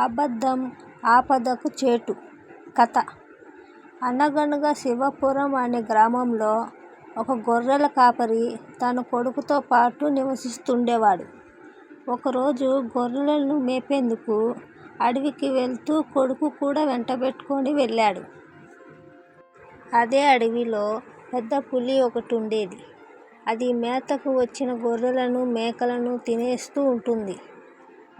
అబద్ధం ఆపదకు చేటు కథ అనగనగా శివపురం అనే గ్రామంలో ఒక గొర్రెల కాపరి తన కొడుకుతో పాటు నివసిస్తుండేవాడు. ఒకరోజు గొర్రెలను మేపేందుకు అడవికి వెళ్తూ కొడుకు కూడా వెంటబెట్టుకొని వెళ్ళాడు. అదే అడవిలో పెద్ద పులి ఒకటి ఉండేది అది మేతకు వచ్చిన గొర్రెలను, మేకలను తినేస్తూ ఉంటుంది.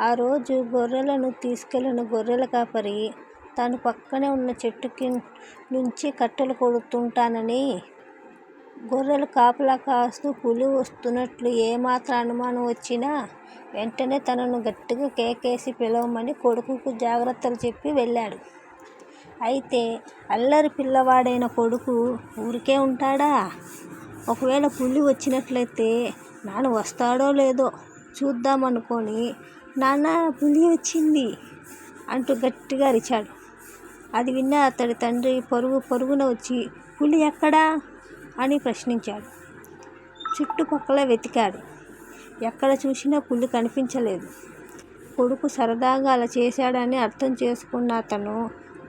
ఆ రోజు గొర్రెలను తీసుకెళ్ళిన గొర్రెల కాపరి తాను పక్కనే ఉన్న చెట్టు నుంచి కట్టెలు కొడుతుంటానని, గొర్రెలు కాపలా కాస్తూ పులి వస్తున్నట్లు ఏమాత్రం అనుమానం వచ్చినా వెంటనే తనను గట్టిగా కేకేసి పిలవమని కొడుకుకు జాగ్రత్తలు చెప్పి వెళ్ళాడు. అయితే అల్లరి పిల్లవాడైన కొడుకు ఊరికే ఉంటాడా? ఒకవేళ పులి వచ్చినట్లయితే నాన్న వస్తాడో లేదో చూద్దామనుకొని నాన్న పులి వచ్చింది' అంటూ గట్టిగా అరిచాడు. అది విన్న అతడి తండ్రి పరుగు పరుగున వచ్చి 'పులి ఎక్కడా? ' అని ప్రశ్నించాడు. చుట్టుపక్కల వెతికాడు. ఎక్కడ చూసినా పులి కనిపించలేదు. కొడుకు సరదాగా అలా చేశాడని అర్థం చేసుకున్న అతను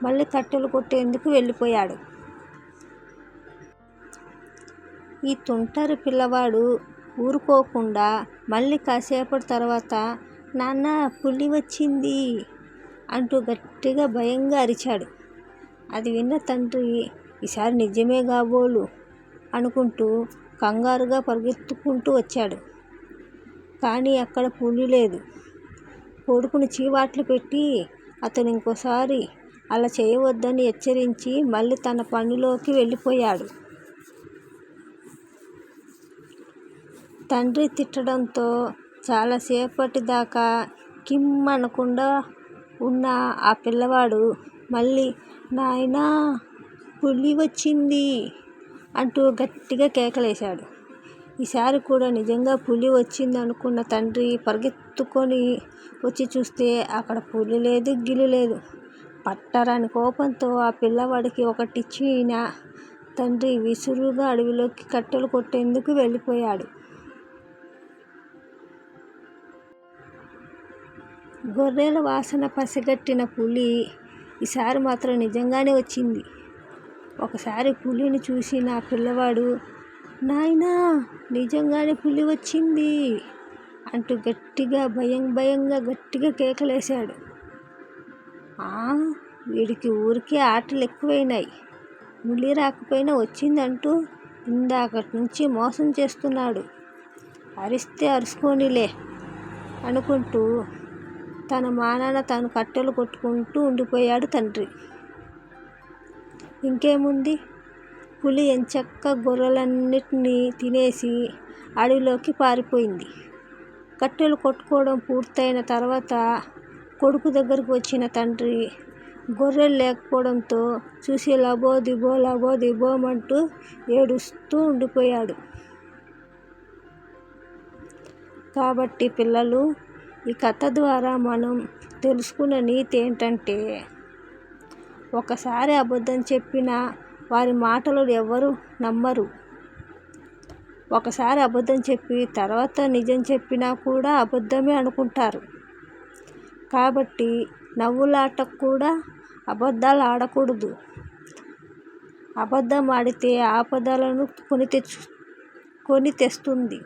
మళ్ళీ కట్టెలు కొట్టేందుకు వెళ్ళిపోయాడు. ఈ తుంటరి పిల్లవాడు ఊరుకోకుండా మళ్ళీ కాసేపటి తర్వాత నాన్న పులి వచ్చింది' అంటూ గట్టిగా భయంగా అరిచాడు. అది విన్న తండ్రి 'ఈసారి నిజమే కాబోలు' అనుకుంటూ కంగారుగా పరిగెత్తుకుంటూ వచ్చాడు. కానీ అక్కడ పులి లేదు. కొడుకును చీవాట్లు పెట్టి అతను ఇంకోసారి అలా చేయవద్దని హెచ్చరించి మళ్ళీ తన పనిలోకి వెళ్ళిపోయాడు. తండ్రి తిట్టడంతో చాలాసేపటి దాకా కిమ్ అనకుండా ఉన్న ఆ పిల్లవాడు మళ్ళీ 'నాయనా పులి వచ్చింది' అంటూ గట్టిగా కేకలేశాడు. ఈసారి కూడా నిజంగా పులి వచ్చిందనుకున్న తండ్రి పరిగెత్తుకొని వచ్చి చూస్తే అక్కడ పులి లేదు గిలి లేదు. పట్టరాని కోపంతో ఆ పిల్లవాడికి ఒకటిచ్చిన తండ్రి విసురుగా అడవిలోకి కట్టెలు కొట్టేందుకు వెళ్ళిపోయాడు. గొర్రెల వాసన పసిగట్టిన పులి ఈసారి మాత్రం నిజంగానే వచ్చింది. ఒకసారి పులిని చూసి నా పిల్లవాడు 'నాయనా నిజంగానే పులి వచ్చింది' అంటూ గట్టిగా భయం భయంగా గట్టిగా కేకలేశాడు. 'ఆ వీడికి ఊరికే ఆటలు ఎక్కువైనాయి. పులి రాకపోయినా వచ్చిందంటూ ఇందాకటి నుంచి మోసం చేస్తున్నాడు. అరిస్తే అరుసుకోనీలే' అనుకుంటూ తన మానాన తాను కట్టెలు కొట్టుకుంటూ ఉండిపోయాడు తండ్రి. ఇంకేముంది పులి ఎంచక్కా గొర్రెలన్నిటినీ తినేసి అడవిలోకి పారిపోయింది. కట్టెలు కొట్టుకోవడం పూర్తయిన తర్వాత కొడుకు దగ్గరకు వచ్చిన తండ్రి గొర్రెలు లేకపోవడంతో చూసి లబో దిబో లబో దిబోమంటూ ఏడుస్తూ ఉండిపోయాడు. కాబట్టి పిల్లలు ఈ కథ ద్వారా మనం తెలుసుకున్న నీతి ఏంటంటే ఒకసారి అబద్ధం చెప్పినా వారి మాటలు ఎవరు నమ్మరు. ఒకసారి అబద్ధం చెప్పి తర్వాత నిజం చెప్పినా కూడా అబద్ధమే అనుకుంటారు. కాబట్టి నవ్వులాట కూడా అబద్ధాలు ఆడకూడదు. అబద్ధం ఆడితే ఆపదలను కొని తెస్తుంది.